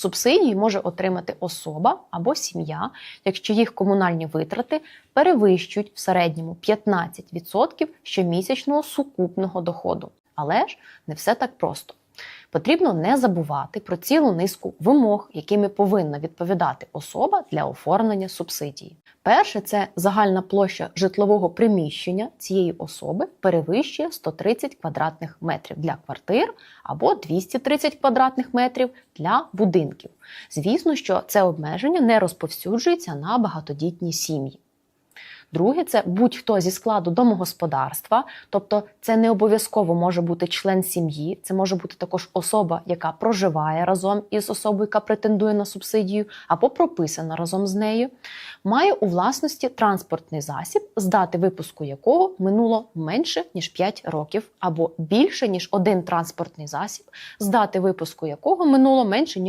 Субсидії може отримати особа або сім'я, якщо їх комунальні витрати перевищують в середньому 15% щомісячного сукупного доходу. Але ж не все так просто. Потрібно не забувати про цілу низку вимог, якими повинна відповідати особа для оформлення субсидії. Перше це загальна площа житлового приміщення цієї особи перевищує 130 квадратних метрів для квартир або 230 квадратних метрів для будинків. Звісно, що це обмеження не розповсюджується на багатодітні сім'ї. Друге, це будь-хто зі складу домогосподарства, тобто це не обов'язково може бути член сім'ї, це може бути також особа, яка проживає разом із особою, яка претендує на субсидію, або прописана разом з нею, має у власності транспортний засіб, з дати випуску якого минуло менше ніж 5 років, або більше ніж один транспортний засіб, з дати випуску якого минуло менше ніж